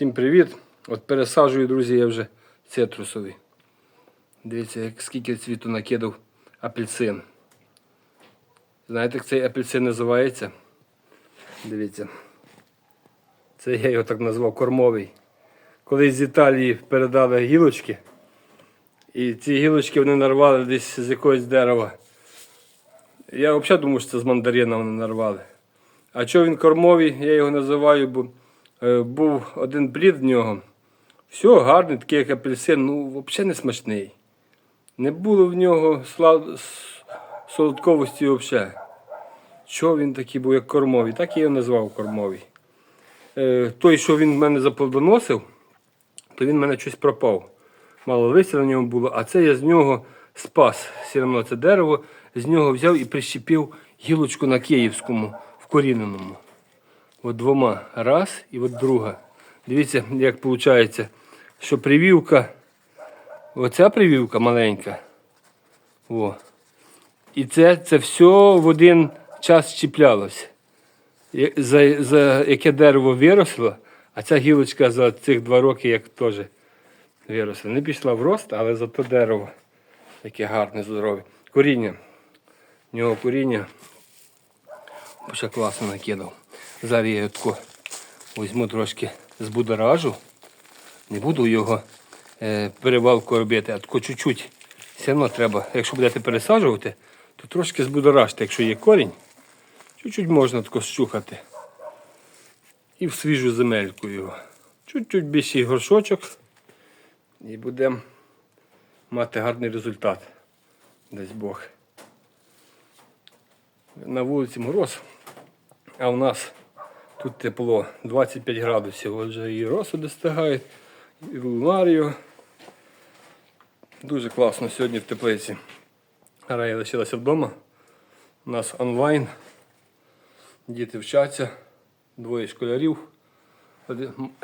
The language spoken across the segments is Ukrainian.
Всім привіт! От пересаджую, друзі, я вже цитрусові. Дивіться, скільки цвіту накидав апельсин. Знаєте, як цей апельсин називається? Дивіться. Це я його так назвав кормовий. Колись з Італії передали гілочки. І ці гілочки вони нарвали десь з якогось дерева. Я взагалі думав, що це з мандарина вони нарвали. А чого він кормовий, я його називаю, бо був один плід в нього. Все гарний, такий як апельсин, ну взагалі не смачний. Не було в нього слав... солодковості взагалі. Чого він такий був, як кормовий? Так я його назвав кормовий. Е, той, що він в мене заплодоносив, то він в мене щось пропав. Мало листя на ньому було, а це я з нього спас все одно це дерево, з нього взяв і прищепив гілочку на Київському, вкоріненому. От двома. Раз і от друга. Дивіться, як виходить, що привівка, оця привівка маленька. О. І це, це все в один час чіплялося. За, за яке дерево виросло, а ця гілочка за цих два роки як теж виросла. Не пішла в рост, але зато дерево яке гарне, здорове. Коріння. В нього коріння ще класно накидав. Зараз я тако візьму трошки з будоражу. Не буду його е, перевалку робити, а тако чуть-чуть. Все одно треба, якщо будете пересаджувати, то трошки збудоражте, якщо є корінь, чуть-чуть можна тако щухати. І в свіжу земельку його. Чуть-чуть більший горшочок. І будемо мати гарний результат. Дасть Бог. На вулиці мороз, а у нас тут тепло 25 градусів. Отже, і роси достигають, і лунарію. Дуже класно сьогодні в теплиці. Рая лишилася вдома. У нас онлайн. Діти вчаться, двоє школярів.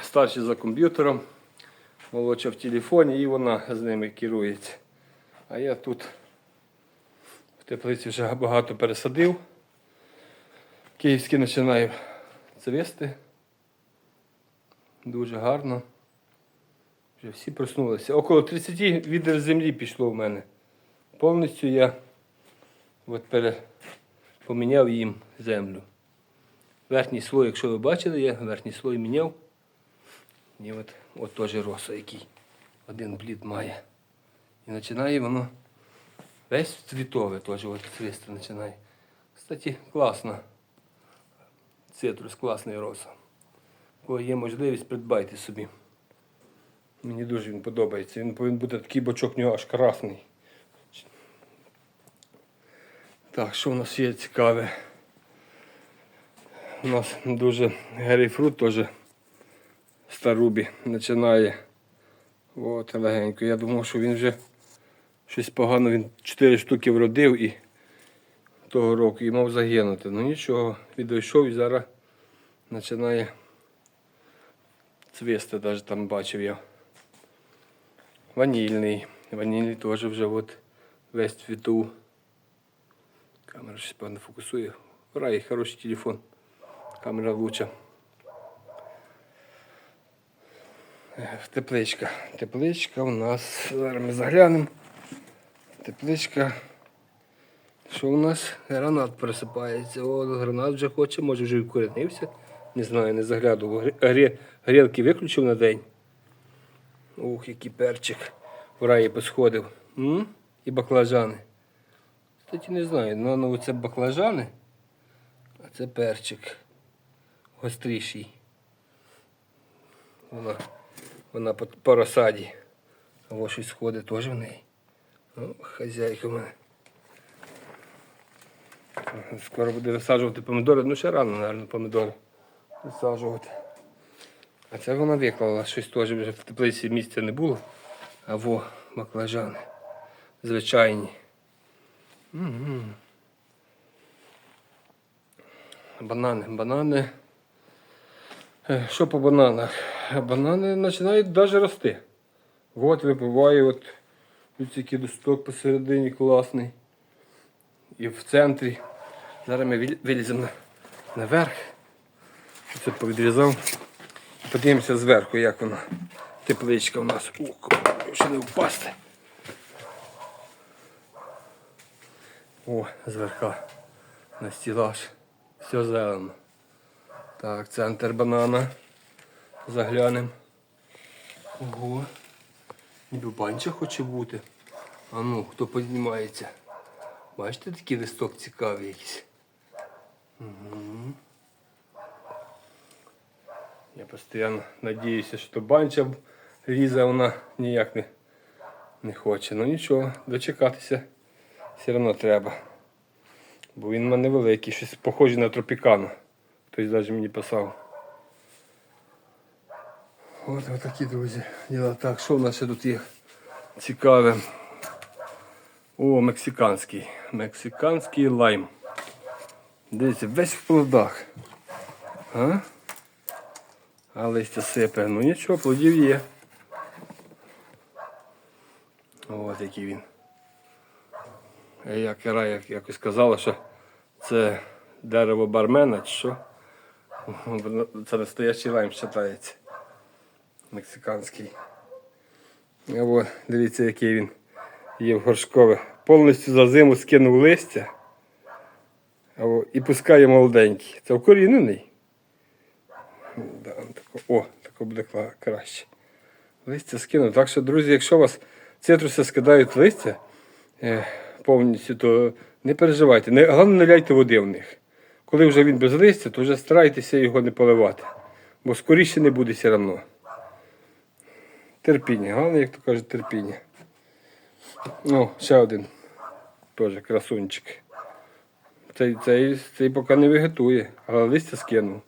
Старший за комп'ютером, молодша в телефоні і вона з ними керується. А я тут в теплиці вже багато пересадив. Київський починаю цвісти. Дуже гарно. Вже всі проснулися. Около 30 відер землі пішло в мене. Повністю я от поміняв їм землю. Верхній слой, якщо ви бачили, я верхній слой міняв. І от, от теж роса, який один блід має. І починає воно весь цвітове теж от цвісти починає. Кстати, класно. Цитрус, класний роса. Кого є можливість, придбайте собі. Мені дуже він подобається. Він повинен бути такий бочок в нього аж красний. Так, що в нас є цікаве? У нас дуже грейпфрут теж старубі починає. От легенько. Я думав, що він вже щось погано, він 4 штуки вродив і того року і мав загинути. Ну нічого, відійшов і зараз починає цвісти, навіть там бачив я. Ванільний. Ванільний теж вже от весь цвіту. Камера щось певно фокусує. Рай, хороший телефон. Камера лучша. Е, Тепличка. Тепличка у нас. Зараз ми заглянемо. Тепличка. Що у нас? Гранат просипається. О, гранат вже хоче, може вже вкоренився. Не знаю, не заглядував. Грі- грі- Грілки виключив на день. Ух, який перчик. В раї посходив. М? І баклажани. Кстати, не знаю, ну, ну це баклажани, а це перчик. Гостріший. Вона, вона по, по розсаді. А ось щось сходить теж в неї. О, хазяйка в мене. Скоро буде висаджувати помідори. Ну ще рано, мабуть, помідори висаджувати. А це вона виклала, щось теж вже в теплиці місця не було. А во, баклажани. Звичайні. Мгм. Банани, банани. Е, Що по бананах? Банани починають навіть рости. От випиває, от який досток посередині класний. І в центрі. Зараз ми виліземо на- наверх. Це повідрізав. Подивимося зверху, як вона. Тепличка у нас. Ух, ще не впасти. О, зверха. На стілаж. Все зелено. Так, центр банана. Заглянемо. Ого. Ніби банча хоче бути. А ну, хто піднімається? Бачите, такий листок цікавий якийсь. Я постійно надіюся, що банча лізе, вона ніяк не, не хоче. Ну нічого, дочекатися все одно треба. Бо він в мене великий, щось похоже на тропікану. Хтось навіть мені писав. От такі, друзі. Діла так, що в нас ще тут є цікаве? О, мексиканський. Мексиканський лайм. Дивіться, весь в плодах. А? А листя сипе. Ну нічого, плодів є. От який він. Е, Як Кира як, якось казала, що це дерево бармена, чи що? Це настоящий лайм вважається. Мексиканський. От, дивіться, який він є в горшкове. Повністю за зиму скинув листя. І пускає молоденький. Це вкорінений. О, тако буде краще. Листя скинув. Так що, друзі, якщо у вас цитруси скидають листя е, повністю, то не переживайте. Не, головне, не ляйте води в них. Коли вже він без листя, то вже старайтеся його не поливати. Бо скоріше не буде все одно. Терпіння. Головне, як то кажуть, терпіння. Ну, ще один. Теж красунчик. Цей, цей, цей поки не вегетує, але листя скинув.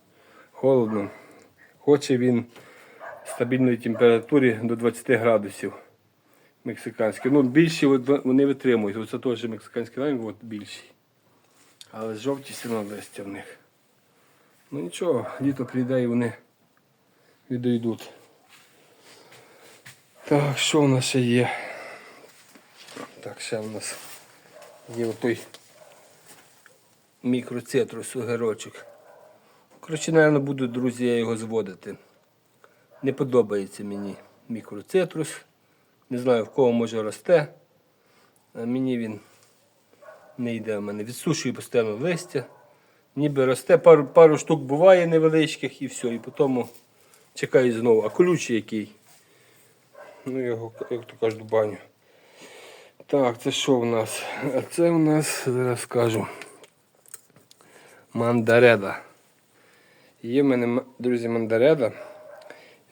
Холодно. Хоче він стабільної температури до 20 градусів. Мексиканський. Ну, більші вони витримують. Оце теж мексиканський лайм, от більший. Але жовті одно листя в них. Ну нічого, літо прийде і вони відійдуть. Так, що в нас ще є? Так, ще в нас є отой мікроцитрус огірочок. Коротше, напевно, буду, друзі, я його зводити. Не подобається мені мікроцитрус. Не знаю в кого може росте. А мені він не йде в мене. Відсушую постійно листя. Ніби росте, пару, пару штук буває невеличких і все. І потім чекаю знову. А колючий який. Ну, його, як то кажуть, баню. Так, це що в нас? А це у нас, зараз скажу, мандареда. Є в мене, друзі, мандареда.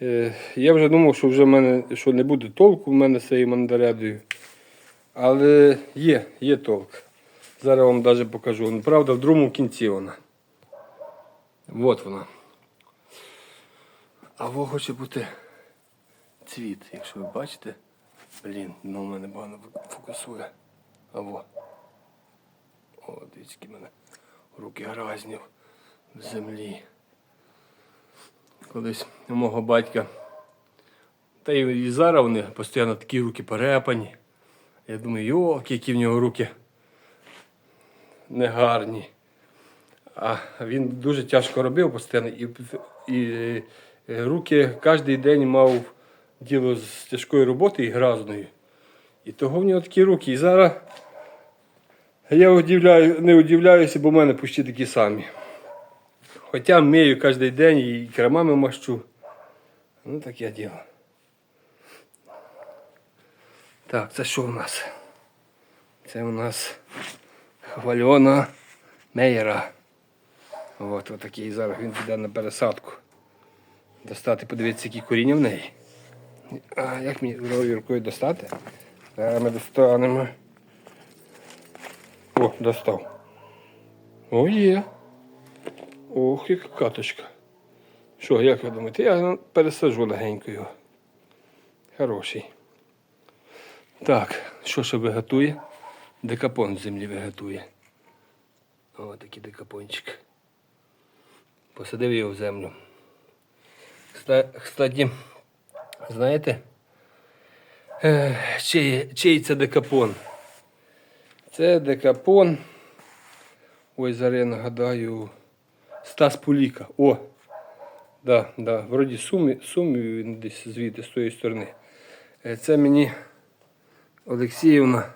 Е, я вже думав, що вже в мене що не буде толку в мене з цією мандаредою. Але є, є толк. Зараз вам навіть покажу. Ну, Правда, в другому кінці вона. От вона. А во хоче бути цвіт, якщо ви бачите. Блін, ну в мене погано фокусує. А во. О, дивіться, мене руки гразні в землі. Колись у мого батька. Та й зараз вони постійно такі руки перепані. Я думаю, йоки, які в нього руки негарні. А він дуже тяжко робив постійно і, і руки кожен день мав діло з тяжкої роботи і гразною. І того в нього такі руки. І зараз я удивляю, не удивляюся, бо в мене почти такі самі. Хоча мию кожен день і кремами мащу. Ну таке діло. Так, це що у нас? Це у нас хвальона мейера. От отакий зараз він піде на пересадку. Достати, подивитися, які коріння в неї. А як мені рукою достати? Зараз ми достанемо. О, достав. О, є. Ох, яка каточка. Що, як ви думаєте? Я ну, пересаджу легенько його. Хороший. Так, що ще виготує? Декапон з землі виготує. О, такий декапончик. Посадив його в землю. Кстати, знаєте, е, чий, чий це декапон? Це декапон. Ой, зараз я нагадаю. Стас Пуліка. О! Да, да. Вроді сумі, сумі він десь звідти, з тої сторони. Е, Це мені Олексіївна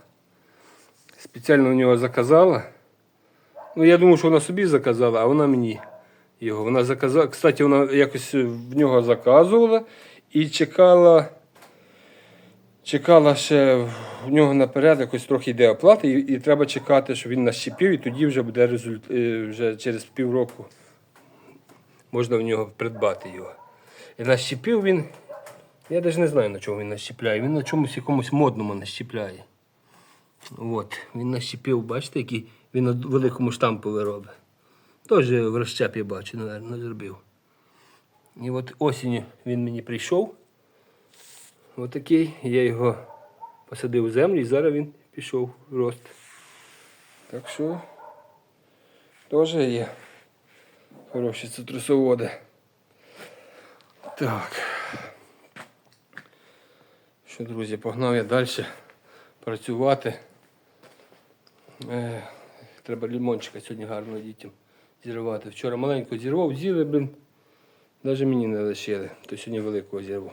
спеціально у нього заказала. Ну, я думав, що вона собі заказала, а вона мені його. Вона заказала. Кстати, вона якось в нього заказувала і чекала. Чекала ще в нього наперед, якось трохи йде оплата, і, і треба чекати, щоб він нащепів, і тоді вже буде результ... е, вже через півроку можна в нього придбати його. І нащепив він. Я навіть не знаю, на чому він нащепляє. Він на чомусь якомусь модному нащепляє. От, він нащепив, бачите, який він на великому штампові робить. Теж в розщепі бачу, напевно, зробив. І от осінню він мені прийшов. Отакий. Я його посадив в землю і зараз він пішов в рост. Так що теж є хороші цитрусоводи. Так. Що, друзі, погнав я далі працювати. Е, треба лімончика сьогодні гарно дітям зірвати. Вчора маленьку зірвав, з'їли, блин. Навіть мені не лишили, то сьогодні великого зірву.